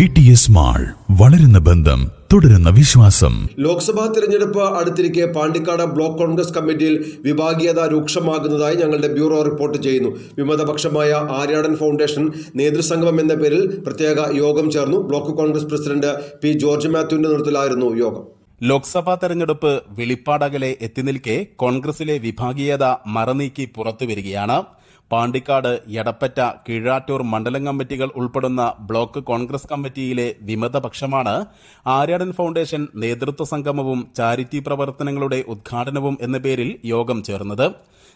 V T S mall വളരുന്ന ബന്ധം തുടരുന്ന വിശ്വാസം. ലോക്സഭാ തിരഞ്ഞെടുപ്പ് അടുത്തിരിക്കെ പാണ്ടിക്കാട് ബ്ലോക്ക് കോൺഗ്രസ് കമ്മിറ്റിയിൽ വിഭാഗീയത രൂക്ഷമാകുന്നതായി ഞങ്ങളുടെ ബ്യൂറോ റിപ്പോർട്ട് ചെയ്യുന്നു. വിമതപക്ഷമായ ആര്യാടൻ ഫൗണ്ടേഷൻ നേതൃസംഗമം എന്ന പേരിൽ പ്രത്യേക യോഗം ചേർന്നു. Block Congress president P George മാത്യുവിന്റെ നേതൃത്വത്തിലായിരുന്നു യോഗം. ലോക്സഭാ തെരഞ്ഞെടുപ്പ് വെളിപ്പാടകലെ എത്തിനിൽക്കെ കോൺഗ്രസിലെ വിഭാഗീയത മറനീക്കി പുറത്തുവരികയാണ് പാണ്ടിക്കാട് എടപ്പറ്റ കീഴാറ്റൂർ മണ്ഡലം കമ്മിറ്റികൾ ഉൾപ്പെടുന്ന ബ്ലോക്ക് കോൺഗ്രസ് കമ്മിറ്റിയിലെ വിമതപക്ഷമാണ് ആര്യാടൻ ഫൗണ്ടേഷൻ നേതൃത്വ സംഗമവും ചാരിറ്റി പ്രവർത്തനങ്ങളുടെ ഉദ്ഘാടനവും എന്ന പേരിൽ യോഗം ചേർന്നത്.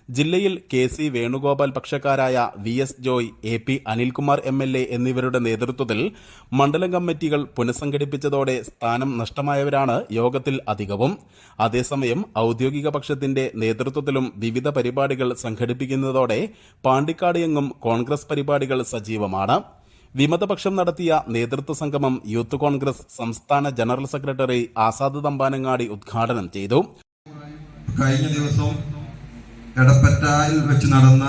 ജില്ലയിൽ K C Venugopal പക്ഷക്കാരായ V S Joy A P Anilkumar M L A എന്നിവരുടെ നേതൃത്വത്തിൽ മണ്ഡലം കമ്മിറ്റികൾ പുനഃസംഘടിപ്പിച്ചതോടെ സ്ഥാനം നഷ്ടമായവരാണ് യോഗത്തിൽ അധികവും. അതേസമയം ഔദ്യോഗിക പക്ഷത്തിന്റെ നേതൃത്വത്തിലും വിവിധ പരിപാടികൾ സംഘടിപ്പിക്കുന്നതോടെ പാണ്ടിക്കാട് എങ്ങും കോൺഗ്രസ് പരിപാടികൾ സജീവമാണ്. വിമതപക്ഷം നടത്തിയ നേതൃത്വ സംഗമം യൂത്ത് കോൺഗ്രസ് സംസ്ഥാന ജനറൽ സെക്രട്ടറി ആസാദ് തമ്പാനങ്ങാടി ഉദ്ഘാടനം ചെയ്തു. കഴിഞ്ഞ ദിവസം എടപ്പറ്റായിൽ വെച്ച് നടന്ന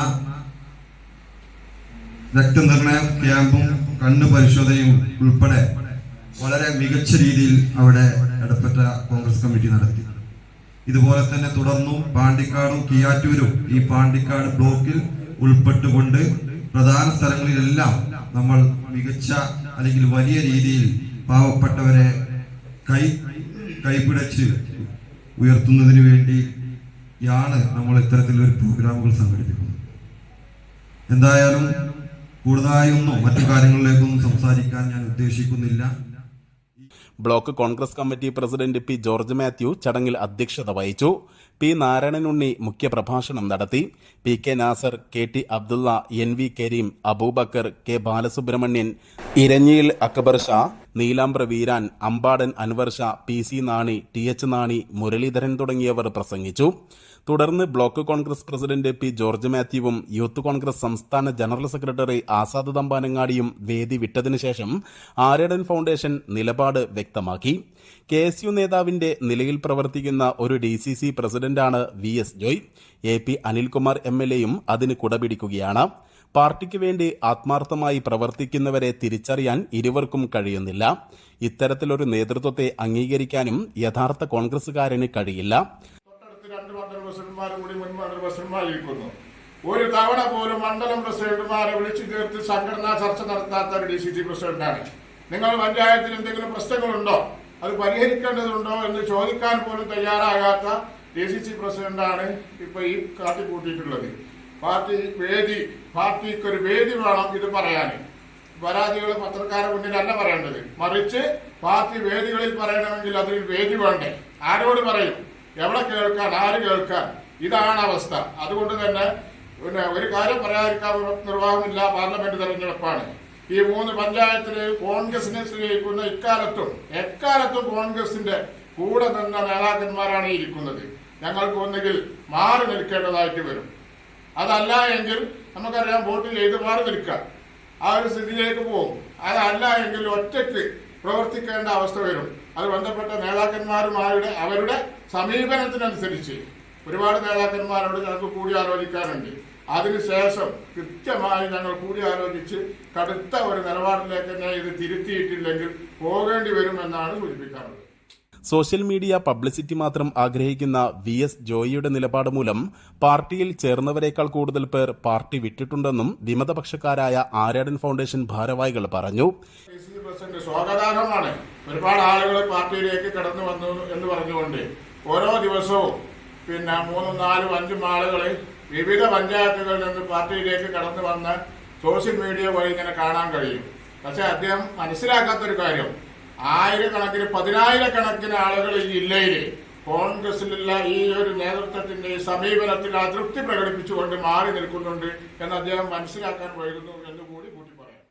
രക്തനിർണയ ക്യാമ്പും കണ്ണു പരിശോധനയും ഉൾപ്പെടെ വളരെ മികച്ച രീതിയിൽ അവിടെ എടപ്പറ്റ കോൺഗ്രസ് കമ്മിറ്റി നടത്തി. ഇതുപോലെ തന്നെ തുടർന്നും പാണ്ടിക്കാടും കിയാറ്റൂരും ഈ പാണ്ടിക്കാട് ബ്ലോക്കിൽ ഉൾപ്പെട്ടുകൊണ്ട് പ്രധാന സ്ഥലങ്ങളിലെല്ലാം നമ്മൾ മികച്ച അല്ലെങ്കിൽ വലിയ രീതിയിൽ പാവപ്പെട്ടവരെ കൈ കൈപിടച്ച് ഉയർത്തുന്നതിന് വേണ്ടിയാണ് നമ്മൾ ഇത്തരത്തിലൊരു പ്രോഗ്രാമുകൾ സംഘടിപ്പിക്കുന്നത്. എന്തായാലും കൂടുതലായൊന്നും മറ്റു കാര്യങ്ങളിലേക്കൊന്നും സംസാരിക്കാൻ ഞാൻ ഉദ്ദേശിക്കുന്നില്ല. Block Congress committee president P George Mathew ചടങ്ങിൽ അധ്യക്ഷത വഹിച്ചു. പി നാരായണനുണ്ണി മുഖ്യപ്രഭാഷണം നടത്തി. P K Nasar K T Abdullah N V Kareem Abubakar K Balasubramanian ഇരഞ്ഞിയിൽ Akbar Sha Neelambra Veeran Ambadan Anvarsha P C Nani T H Nani Muraleedharan തുടങ്ങിയവർ പ്രസംഗിച്ചു. തുടർന്ന് block Congress president P George മാത്യുവും youth Congress സംസ്ഥാന general secretary Azad തമ്പാനങ്ങാടിയും വേദി വിട്ടതിനു ശേഷം Aryadan foundation നിലപാട് വ്യക്തമാക്കി. K S U നേതാവിന്റെ നിലയിൽ പ്രവർത്തിക്കുന്ന ഒരു ഡി സി സി പ്രസിഡന്റാണ് V S Joy. A P Anilkumar M L എയും അതിന് കുടപിടിക്കുകയാണ്. പാർട്ടിക്ക് വേണ്ടി ആത്മാർത്ഥമായി പ്രവർത്തിക്കുന്നവരെ തിരിച്ചറിയാൻ ഇരുവർക്കും കഴിയുന്നില്ല. ഇത്തരത്തിലൊരു നേതൃത്വത്തെ അംഗീകരിക്കാനും യഥാർത്ഥ കോൺഗ്രസുകാരന് കഴിയില്ല. ഒരു തവണ പോലും മണ്ഡലം പ്രസിഡന്റുമാരെ വിളിച്ചു ചേർത്ത് സംഘടനാ ചർച്ച നടത്താത്ത ഒരു ഡി സി സി പ്രസിഡന്റാണ്. നിങ്ങൾ പഞ്ചായത്തിൽ എന്തെങ്കിലും പ്രശ്നങ്ങളുണ്ടോ? അത് പരിഹരിക്കേണ്ടതുണ്ടോ എന്ന് ചോദിക്കാൻ പോലും തയ്യാറാകാത്ത ഡി സി സി പ്രസിഡന്റാണ് ഇപ്പൊ ഈ കാട്ടിക്കൂട്ടിയിട്ടുള്ളത്. പാർട്ടി വേദി പാർട്ടിക്ക് ഒരു വേദി വേണം ഇത് പറയാൻ പരാതികൾ പത്രക്കാരുടെ മുന്നിലല്ല പറയേണ്ടത്. മറിച്ച് പാർട്ടി വേദികളിൽ പറയണമെങ്കിൽ അതിൽ വേദി വേണ്ടേ. ആരോട് പറയും? എവിടെ കേൾക്കാൻ ആര് കേൾക്കാൻ? ഇതാണ് അവസ്ഥ. അതുകൊണ്ട് തന്നെ പിന്നെ ഒരു കാര്യം പറയാതിരിക്കാൻ നിർവാഹമില്ല പാർലമെന്റ് തെരഞ്ഞെടുപ്പാണ്. ഈ മൂന്ന് പഞ്ചായത്തിൽ കോൺഗ്രസിനെ സ്നേഹിക്കുന്ന ഇക്കാലത്തും എക്കാലത്തും കോൺഗ്രസിന്റെ കൂടെ നിന്ന നേതാക്കന്മാരാണ് ഇരിക്കുന്നത്. ഞങ്ങൾക്ക് ഒന്നുകിൽ മാറി നിൽക്കേണ്ടതായിട്ട് വരും. അതല്ല എങ്കിൽ നമുക്കറിയാം വോട്ടിൽ ഏത് മാറി നിൽക്കാം. ആ ഒരു സ്ഥിതിയിലേക്ക് പോകും. അതല്ല എങ്കിൽ ഒറ്റയ്ക്ക് പ്രവർത്തിക്കേണ്ട അവസ്ഥ വരും. അത് ബന്ധപ്പെട്ട നേതാക്കന്മാരുമാരുടെ അവരുടെ സമീപനത്തിനനുസരിച്ച്. ഒരുപാട് നേതാക്കന്മാരോട് ഞങ്ങൾക്ക് കൂടിയാലോചിക്കാറുണ്ട് അതിനുശേഷം കൃത്യമായി ഞങ്ങൾ കൂടിയാലോചിച്ച് കടുത്ത ഒരു നിലപാടിലേക്ക് തന്നെ ഇത് തിരുത്തിയിട്ടില്ലെങ്കിൽ പോകേണ്ടി വരുമെന്നാണ് സൂചിപ്പിക്കാറുള്ളത്. സോഷ്യൽ മീഡിയ പബ്ലിസിറ്റി മാത്രം ആഗ്രഹിക്കുന്ന വി എസ് ജോയിയുടെ നിലപാട് മൂലം പാർട്ടിയിൽ ചേർന്നവരേക്കാൾ കൂടുതൽ പേർ പാർട്ടി വിട്ടിട്ടുണ്ടെന്നും വിമതപക്ഷക്കാരായ ആര്യാടൻ ഫൗണ്ടേഷൻ ഭാരവാഹികൾ പറഞ്ഞു. സ്വാഗതാർഹമാണ്. ഒരുപാട് ആളുകൾ പാർട്ടിയിലേക്ക് കടന്നു വന്നു എന്ന് പറഞ്ഞുകൊണ്ട് ഓരോ ദിവസവും പിന്നെ മൂന്നും നാലും അഞ്ചും ആളുകൾ വിവിധ പഞ്ചായത്തുകളിൽ നിന്ന് പാർട്ടിയിലേക്ക് കടന്നു വന്ന് സോഷ്യൽ മീഡിയ വഴി ഇങ്ങനെ കാണാൻ കഴിയും. പക്ഷെ അദ്ദേഹം മനസ്സിലാക്കാത്തൊരു കാര്യം ആയിരക്കണക്കിന് പതിനായിരക്കണക്കിന് ആളുകൾ ഈ ജില്ലയിൽ കോൺഗ്രസിലുള്ള ഈ ഒരു നേതൃത്വത്തിന്റെ സമീപനത്തിൽ അതൃപ്തി പ്രകടിപ്പിച്ചുകൊണ്ട് മാറി നിൽക്കുന്നുണ്ട് എന്ന് അദ്ദേഹം മനസ്സിലാക്കാൻ വൈകുന്നു എന്ന് കൂടി കൂട്ടി പറയാം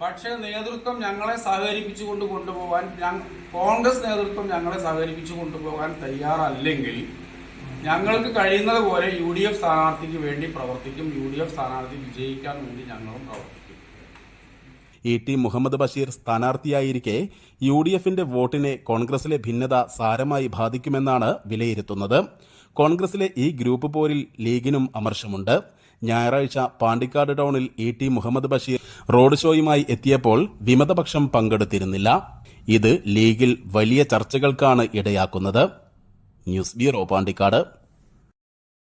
പക്ഷേ നേതൃത്വം ഞങ്ങളെ സഹകരിപ്പിച്ചു കൊണ്ട് കൊണ്ടുപോകാൻ കോൺഗ്രസ് നേതൃത്വം ഞങ്ങളെ സഹകരിപ്പിച്ചു കൊണ്ടുപോകാൻ തയ്യാറല്ലെങ്കിൽ ഞങ്ങൾക്ക് കഴിയുന്നത് പോലെ യു ഡി എഫ് സ്ഥാനാർത്ഥിക്ക് വേണ്ടി പ്രവർത്തിക്കും. യു ഡി എഫ് സ്ഥാനാർത്ഥി വിജയിക്കാൻ വേണ്ടി ഞങ്ങളും പ്രവർത്തിക്കും. ഇ ടി മുഹമ്മദ് ബഷീർ സ്ഥാനാർത്ഥിയായിരിക്കെ യു ഡി എഫിന്റെ വോട്ടിനെ കോൺഗ്രസിലെ ഭിന്നത സാരമായി ബാധിക്കുമെന്നാണ് വിലയിരുത്തുന്നത്. കോൺഗ്രസിലെ ഈ ഗ്രൂപ്പ് പോരിൽ ലീഗിനും അമർഷമുണ്ട്. ഞായറാഴ്ച പാണ്ടിക്കാട് ടൗണിൽ E T Muhammad Basheer road ഷോയുമായി എത്തിയപ്പോൾ വിമതപക്ഷം പങ്കെടുത്തിരുന്നില്ല. ഇത് ലീഗിൽ വലിയ ചർച്ചകൾക്കാണ് ഇടയാക്കുന്നത്. News bureau Pandikkad.